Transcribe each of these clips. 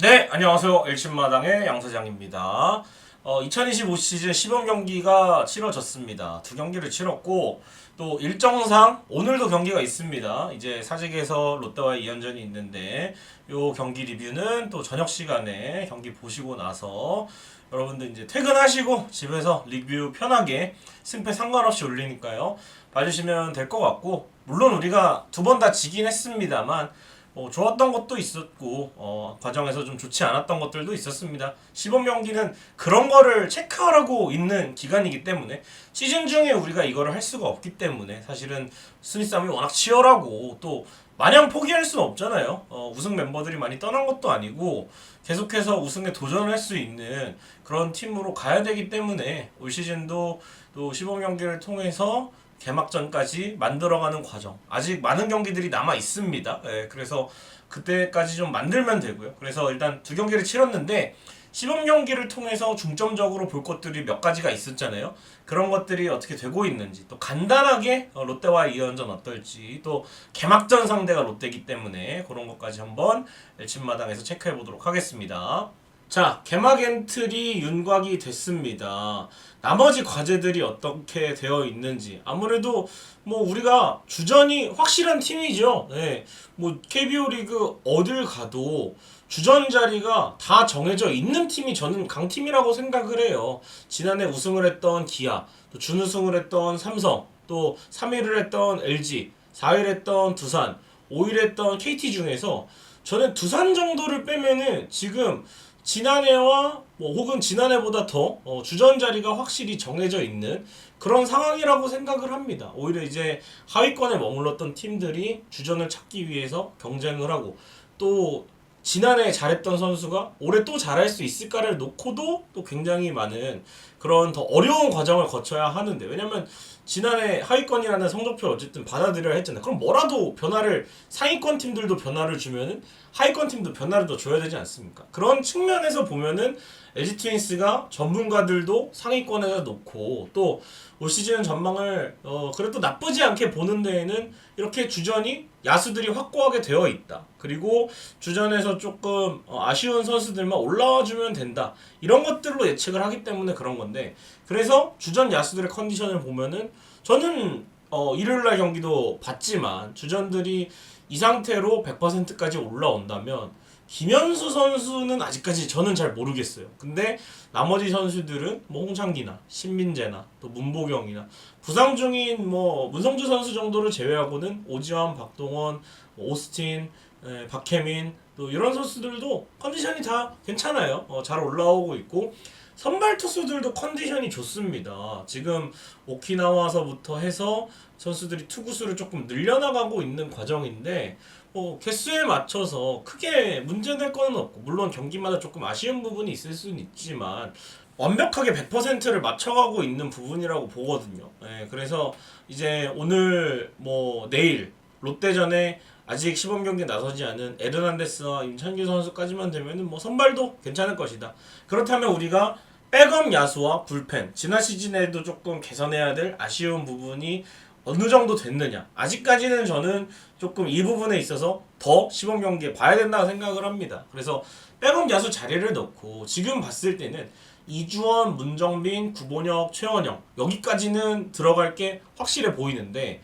네, 안녕하세요. 엘신마당의 양사장입니다. 어, 2025 시즌 시범 경기가 치러졌습니다. 두 경기를 치렀고 또 일정상 오늘도 경기가 있습니다. 이제 사직에서 롯데와 2연전이 있는데 요 경기 리뷰는 또 저녁 시간에 경기 보시고 나서 여러분들 이제 퇴근하시고 집에서 리뷰 편하게 승패 상관없이 올리니까요. 봐주시면 될 것 같고 물론 우리가 두 번 다 지긴 했습니다만 어, 좋았던 것도 있었고 어, 과정에서 좀 좋지 않았던 것들도 있었습니다. 시범 경기는 그런 거를 체크하라고 있는 기간이기 때문에 시즌 중에 우리가 이거를 할 수가 없기 때문에 사실은 순위 싸움이 워낙 치열하고 또 마냥 포기할 수는 없잖아요. 어, 우승 멤버들이 많이 떠난 것도 아니고 계속해서 우승에 도전할 수 있는 그런 팀으로 가야 되기 때문에 올 시즌도 또 시범 경기를 통해서 개막전까지 만들어가는 과정 아직 많은 경기들이 남아 있습니다. 예, 그래서 그때까지 좀 만들면 되고요. 그래서 일단 두 경기를 치렀는데 시범 경기를 통해서 중점적으로 볼 것들이 몇 가지가 있었잖아요. 그런 것들이 어떻게 되고 있는지 또 간단하게 어, 롯데와 2연전 어떨지 또 개막전 상대가 롯데이기 때문에 그런 것까지 한번 엘친마당에서 체크해 보도록 하겠습니다. 자, 개막 엔트리 윤곽이 됐습니다. 나머지 과제들이 어떻게 되어 있는지 아무래도 뭐 우리가 주전이 확실한 팀이죠. 네. 뭐 KBO 리그 어딜 가도 주전 자리가 다 정해져 있는 팀이 저는 강팀이라고 생각을 해요. 지난해 우승을 했던 기아, 또 준우승을 했던 삼성, 또 3위를 했던 LG, 4위를 했던 두산, 5위를 했던 KT 중에서 저는 두산 정도를 빼면은 지금 지난해와 뭐 혹은 지난해보다 더 어, 주전 자리가 확실히 정해져 있는 그런 상황이라고 생각을 합니다. 오히려 이제 하위권에 머물렀던 팀들이 주전을 찾기 위해서 경쟁을 하고 또 지난해 잘했던 선수가 올해 또 잘할 수 있을까를 놓고도 또 굉장히 많은 그런 더 어려운 과정을 거쳐야 하는데 왜냐면 지난해 하위권이라는 성적표 어쨌든 받아들여야 했잖아요. 그럼 뭐라도 변화를 상위권 팀들도 변화를 주면은 하위권 팀도 변화를 더 줘야 되지 않습니까? 그런 측면에서 보면은 LG 트윈스가 전문가들도 상위권에다 놓고 또 올 시즌 전망을 어 그래도 나쁘지 않게 보는 데에는 이렇게 주전이 야수들이 확고하게 되어 있다. 그리고 주전에서 조금 어, 아쉬운 선수들만 올라와 주면 된다. 이런 것들로 예측을 하기 때문에 그런 건데 그래서 주전 야수들의 컨디션을 보면은 저는 어 일요일 날 경기도 봤지만 주전들이 이 상태로 100%까지 올라온다면 김현수 선수는 아직까지 저는 잘 모르겠어요. 근데 나머지 선수들은 뭐 홍창기나 신민재나 또 문보경이나 부상 중인 뭐 문성주 선수 정도를 제외하고는 오지환, 박동원, 뭐 오스틴, 에, 박혜민 또 이런 선수들도 컨디션이 다 괜찮아요. 어, 잘 올라오고 있고 선발 투수들도 컨디션이 좋습니다. 지금 오키나와서부터 해서 선수들이 투구수를 조금 늘려나가고 있는 과정인데 뭐 개수에 맞춰서 크게 문제될 거는 없고 물론 경기마다 조금 아쉬운 부분이 있을 수는 있지만 완벽하게 100%를 맞춰가고 있는 부분이라고 보거든요. 예, 그래서 이제 오늘 뭐 내일 롯데전에 아직 시범 경기에 나서지 않은 에르난데스와 임찬규 선수까지만 되면은 뭐 선발도 괜찮을 것이다. 그렇다면 우리가 백업 야수와 불펜 지난 시즌에도 조금 개선해야 될 아쉬운 부분이 어느 정도 됐느냐. 아직까지는 저는 조금 이 부분에 있어서 더 시범 경기에 봐야 된다고 생각을 합니다. 그래서 백업 야수 자리를 넣고 지금 봤을 때는 이주원, 문정빈, 구본혁, 최원영 여기까지는 들어갈 게 확실해 보이는데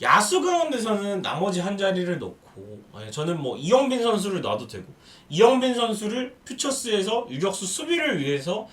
야수 가운데서는 나머지 한 자리를 넣고 아니, 저는 뭐 이영빈 선수를 놔도 되고 이영빈 선수를 퓨처스에서 유격수 수비를 위해서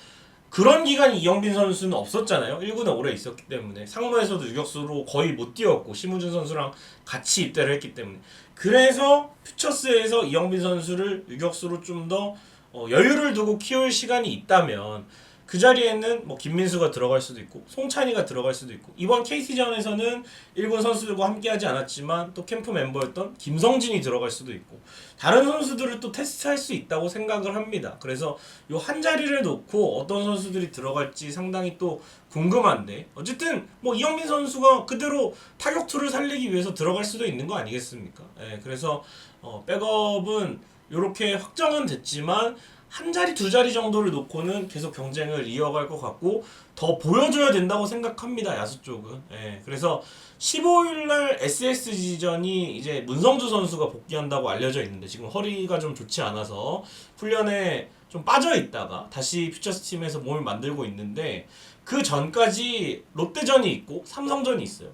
그런 기간이 이영빈 선수는 없었잖아요. 1군에 오래 있었기 때문에 상무에서도 유격수로 거의 못 뛰었고 심우준 선수랑 같이 입대를 했기 때문에 그래서 퓨처스에서 이영빈 선수를 유격수로 좀더 어, 여유를 두고 키울 시간이 있다면 그 자리에는 뭐 김민수가 들어갈 수도 있고 송찬이가 들어갈 수도 있고 이번 KC전에서는 1군 선수들과 함께하지 않았지만 또 캠프 멤버였던 김성진이 들어갈 수도 있고 다른 선수들을 또 테스트할 수 있다고 생각을 합니다. 그래서 요한 자리를 놓고 어떤 선수들이 들어갈지 상당히 또 궁금한데 어쨌든 뭐 이영민 선수가 그대로 타격투를 살리기 위해서 들어갈 수도 있는 거 아니겠습니까? 예, 그래서 어, 백업은 이렇게 확정은 됐지만 한 자리 두 자리 정도를 놓고는 계속 경쟁을 이어갈 것 같고 더 보여줘야 된다고 생각합니다 야수 쪽은. 예, 그래서 15일 날 SSG전이 이제 문성주 선수가 복귀한다고 알려져 있는데 지금 허리가 좀 좋지 않아서 훈련에 좀 빠져 있다가 다시 퓨처스 팀에서 몸을 만들고 있는데 그 전까지 롯데전이 있고 삼성전이 있어요.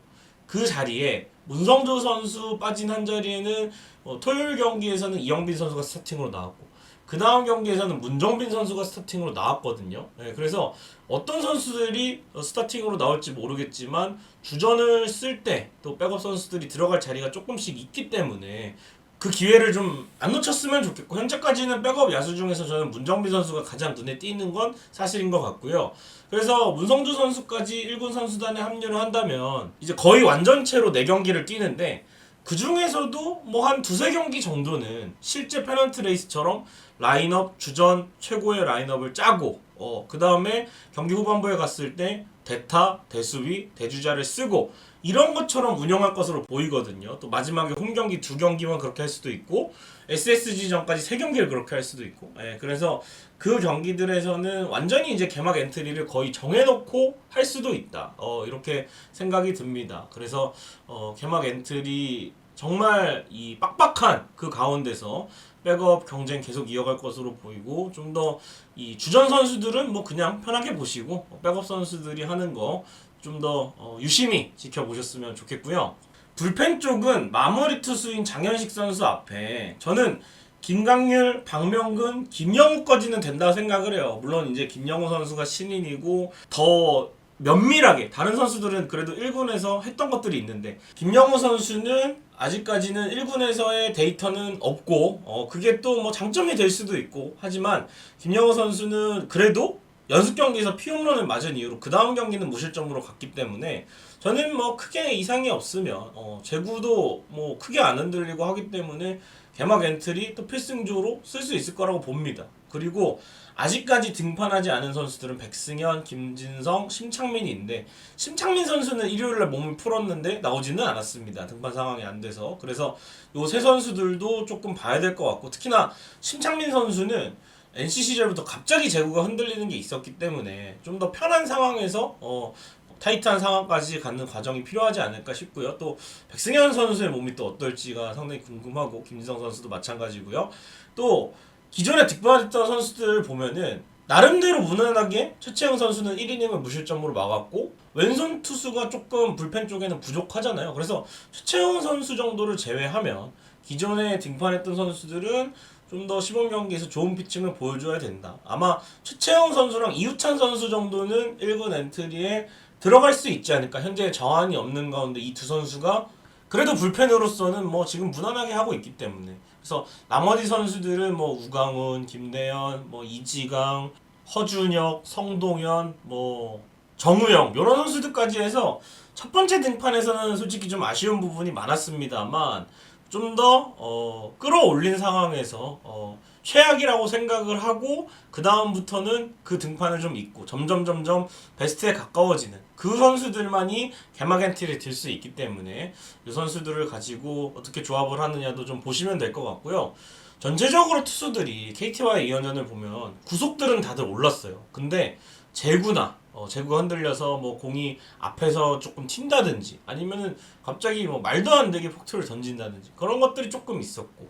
그 자리에 문성주 선수 빠진 한 자리에는 어, 토요일 경기에서는 이영빈 선수가 스타팅으로 나왔고 그 다음 경기에서는 문정빈 선수가 스타팅으로 나왔거든요. 네, 그래서 어떤 선수들이 어, 스타팅으로 나올지 모르겠지만 주전을 쓸 때 또 백업 선수들이 들어갈 자리가 조금씩 있기 때문에 그 기회를 좀 안 놓쳤으면 좋겠고 현재까지는 백업 야수 중에서 저는 문정빈 선수가 가장 눈에 띄는 건 사실인 것 같고요. 그래서 문성주 선수까지 1군 선수단에 합류를 한다면 이제 거의 완전체로 4경기를 뛰는데 그 중에서도 뭐 한 두세 경기 정도는 실제 페넌트 레이스처럼 라인업 주전 최고의 라인업을 짜고 어 그 다음에 경기 후반부에 갔을 때 대타, 대수비, 대주자를 쓰고 이런 것처럼 운영할 것으로 보이거든요. 또 마지막에 홈 경기 두 경기만 그렇게 할 수도 있고 SSG 전까지 세 경기를 그렇게 할 수도 있고. 예, 그래서 그 경기들에서는 완전히 이제 개막 엔트리를 거의 정해놓고 할 수도 있다. 어, 이렇게 생각이 듭니다. 그래서 어, 개막 엔트리 정말 이 빡빡한 그 가운데서 백업 경쟁 계속 이어갈 것으로 보이고 좀 더 이 주전 선수들은 뭐 그냥 편하게 보시고 백업 선수들이 하는 거 좀더 어, 유심히 지켜보셨으면 좋겠고요. 불펜 쪽은 마무리 투수인 장현식 선수 앞에 저는 김강률, 박명근, 김영우까지는 된다고 생각을 해요. 물론 이제 김영우 선수가 신인이고 더 면밀하게 다른 선수들은 그래도 1군에서 했던 것들이 있는데 김영우 선수는 아직까지는 1군에서의 데이터는 없고 어 그게 또 뭐 장점이 될 수도 있고 하지만 김영우 선수는 그래도 연습 경기에서 피홈런을 맞은 이후로 그 다음 경기는 무실점으로 갔기 때문에 저는 뭐 크게 이상이 없으면 어 제구도 뭐 크게 안 흔들리고 하기 때문에 개막 엔트리 또 필승조로 쓸 수 있을 거라고 봅니다. 그리고 아직까지 등판하지 않은 선수들은 백승현, 김진성, 심창민인데 심창민 선수는 일요일날 몸을 풀었는데 나오지는 않았습니다. 등판 상황이 안 돼서 그래서 요 세 선수들도 조금 봐야 될 것 같고 특히나 심창민 선수는 NC 시절부터 갑자기 제구가 흔들리는 게 있었기 때문에 좀 더 편한 상황에서 어 타이트한 상황까지 가는 과정이 필요하지 않을까 싶고요. 또 백승현 선수의 몸이 또 어떨지가 상당히 궁금하고 김진성 선수도 마찬가지고요. 또 기존에 득발했던 선수들 보면은 나름대로 무난하게 최채영 선수는 1이닝을 무실점으로 막았고 왼손 투수가 조금 불펜 쪽에는 부족하잖아요. 그래서 최채영 선수 정도를 제외하면 기존에 등판했던 선수들은 좀 더 시범 경기에서 좋은 피칭을 보여줘야 된다. 아마 최채영 선수랑 이우찬 선수 정도는 1군 엔트리에 들어갈 수 있지 않을까. 현재 정한이 없는 가운데 이 두 선수가 그래도 불펜으로서는 뭐 지금 무난하게 하고 있기 때문에. 그래서 나머지 선수들은 뭐 우강훈, 김대현, 뭐 이지강, 허준혁, 성동현, 뭐 정우영 이런 선수들까지 해서 첫 번째 등판에서는 솔직히 좀 아쉬운 부분이 많았습니다만 좀더 어, 끌어올린 상황에서 어, 최악이라고 생각을 하고 그 다음부터는 그 등판을 좀 잊고 점점 점점 베스트에 가까워지는 그 선수들만이 개막 엔트리를 들 수 있기 때문에 이 선수들을 가지고 어떻게 조합을 하느냐도 좀 보시면 될 것 같고요. 전체적으로 투수들이 KT와의 2연전을 보면 구속들은 다들 올랐어요. 근데 제구나 어, 제구가 흔들려서 뭐 공이 앞에서 조금 튄다든지 아니면은 갑자기 뭐 말도 안 되게 폭투를 던진다든지 그런 것들이 조금 있었고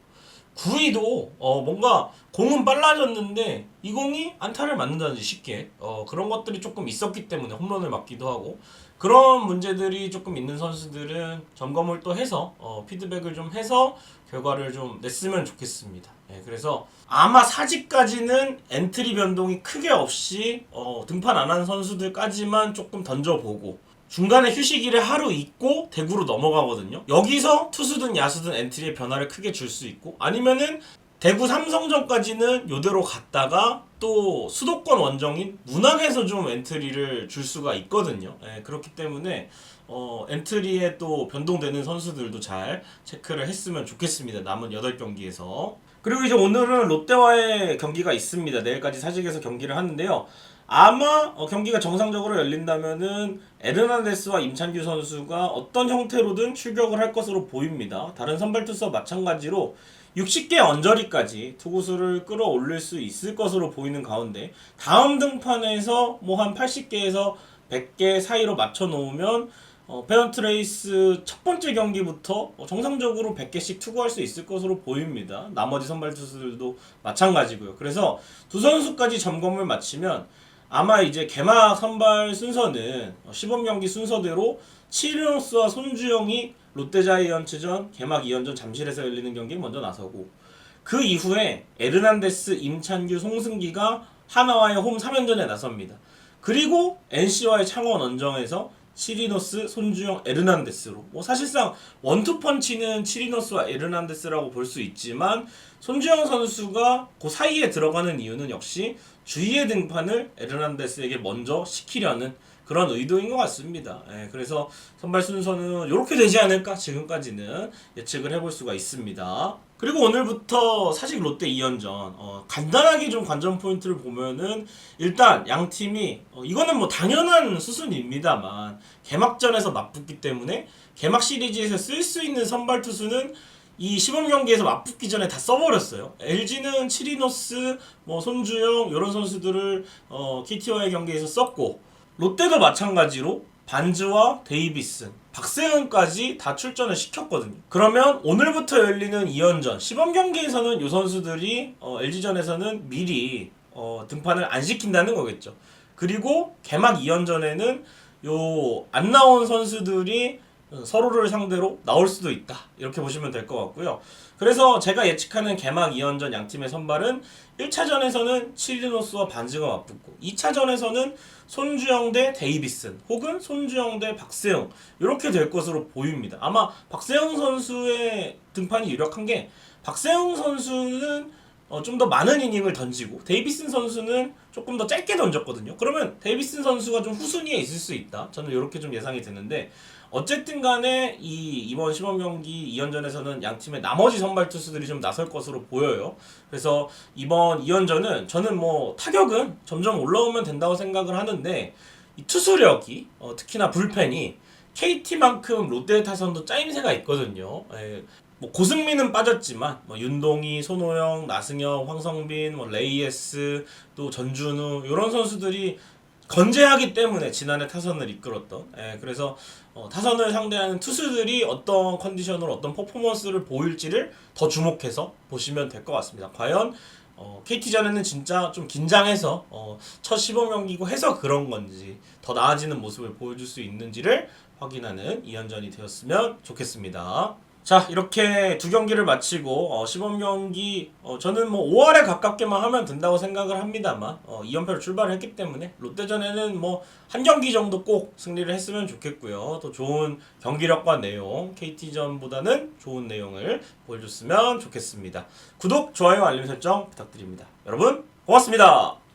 구위도 어 뭔가 공은 빨라졌는데 이 공이 안타를 맞는다든지 쉽게 어 그런 것들이 조금 있었기 때문에 홈런을 맞기도 하고 그런 문제들이 조금 있는 선수들은 점검을 또 해서 어 피드백을 좀 해서 결과를 좀 냈으면 좋겠습니다. 예, 그래서 아마 사직까지는 엔트리 변동이 크게 없이 어 등판 안 한 선수들까지만 조금 던져보고 중간에 휴식일에 하루 있고 대구로 넘어가거든요. 여기서 투수든 야수든 엔트리에 변화를 크게 줄 수 있고 아니면은 대구 삼성전까지는 요대로 갔다가 또 수도권 원정인 문학에서 좀 엔트리를 줄 수가 있거든요. 예, 그렇기 때문에 어, 엔트리에 또 변동되는 선수들도 잘 체크를 했으면 좋겠습니다. 남은 8경기에서. 그리고 이제 오늘은 롯데와의 경기가 있습니다. 내일까지 사직에서 경기를 하는데요. 아마 어, 경기가 정상적으로 열린다면은 에르난데스와 임찬규 선수가 어떤 형태로든 출격을 할 것으로 보입니다. 다른 선발 투수와 마찬가지로 60개 언저리까지 투구수를 끌어올릴 수 있을 것으로 보이는 가운데 다음 등판에서 뭐 한 80개에서 100개 사이로 맞춰 놓으면 어, 페넌트레이스 첫 번째 경기부터 어, 정상적으로 100개씩 투구할 수 있을 것으로 보입니다. 나머지 선발 투수들도 마찬가지고요. 그래서 두 선수까지 점검을 마치면 아마 이제 개막 선발 순서는 어, 시범 경기 순서대로 치르노스와 손주영이 롯데자이언츠전 개막 2연전 잠실에서 열리는 경기에 먼저 나서고 그 이후에 에르난데스, 임찬규, 송승기가 하나와의 홈 3연전에 나섭니다. 그리고 NC와의 창원 원정에서 치리노스, 손주영, 에르난데스로. 뭐 사실상 원투펀치는 치리노스와 에르난데스라고 볼 수 있지만 손주영 선수가 그 사이에 들어가는 이유는 역시 주위의 등판을 에르난데스에게 먼저 시키려는 그런 의도인 것 같습니다. 예, 그래서 선발 순서는 이렇게 되지 않을까 지금까지는 예측을 해볼 수가 있습니다. 그리고 오늘부터 사실 롯데 2연전 어, 간단하게 좀 관전 포인트를 보면은 일단 양 팀이 어, 이거는 뭐 당연한 수순입니다만 개막전에서 맞붙기 때문에 개막 시리즈에서 쓸 수 있는 선발 투수는 이 시범 경기에서 맞붙기 전에 다 써버렸어요. LG는 치리노스, 뭐 손주영 이런 선수들을 어, KT와의 경기에서 썼고 롯데도 마찬가지로 반즈와 데이비슨, 박세은까지 다 출전을 시켰거든요. 그러면 오늘부터 열리는 2연전 시범 경기에서는 이 선수들이 어, LG전에서는 미리 어, 등판을 안 시킨다는 거겠죠. 그리고 개막 2연전에는 요 안 나온 선수들이 어, 서로를 상대로 나올 수도 있다. 이렇게 보시면 될 것 같고요. 그래서 제가 예측하는 개막 2연전 양 팀의 선발은 1차전에서는 치리노스와 반즈가 맞붙고 2차전에서는 손주영 대 데이비슨 혹은 손주영 대 박세영 이렇게 될 것으로 보입니다. 아마 박세영 선수의 등판이 유력한 게 박세영 선수는 어, 좀 더 많은 이닝을 던지고 데이비슨 선수는 조금 더 짧게 던졌거든요. 그러면 데이비슨 선수가 좀 후순위에 있을 수 있다. 저는 이렇게 좀 예상이 되는데 어쨌든 간에 이 이번 시범 경기 2연전에서는 양 팀의 나머지 선발 투수들이 좀 나설 것으로 보여요. 그래서 이번 2연전은 저는 뭐 타격은 점점 올라오면 된다고 생각을 하는데 이 투수력이 어, 특히나 불펜이 KT만큼 롯데 타선도 짜임새가 있거든요. 예, 뭐 고승민은 빠졌지만 뭐 윤동희, 손호영, 나승엽, 황성빈, 뭐 레이에스 또 전준우 이런 선수들이 건재하기 때문에 지난해 타선을 이끌었던 예, 그래서 어, 타선을 상대하는 투수들이 어떤 컨디션으로 어떤 퍼포먼스를 보일지를 더 주목해서 보시면 될 것 같습니다. 과연 어, KT전에는 진짜 좀 긴장해서 어, 첫 시범 경기고 해서 그런 건지 더 나아지는 모습을 보여줄 수 있는지를 확인하는 2연전이 되었으면 좋겠습니다. 자 이렇게 두 경기를 마치고 어, 시범 경기 어, 저는 뭐 5월에 가깝게만 하면 된다고 생각을 합니다만 어, 2연패로 출발을 했기 때문에 롯데전에는 뭐 한 경기 정도 꼭 승리를 했으면 좋겠고요. 또 좋은 경기력과 내용 KT전보다는 좋은 내용을 보여줬으면 좋겠습니다. 구독 좋아요 알림 설정 부탁드립니다. 여러분 고맙습니다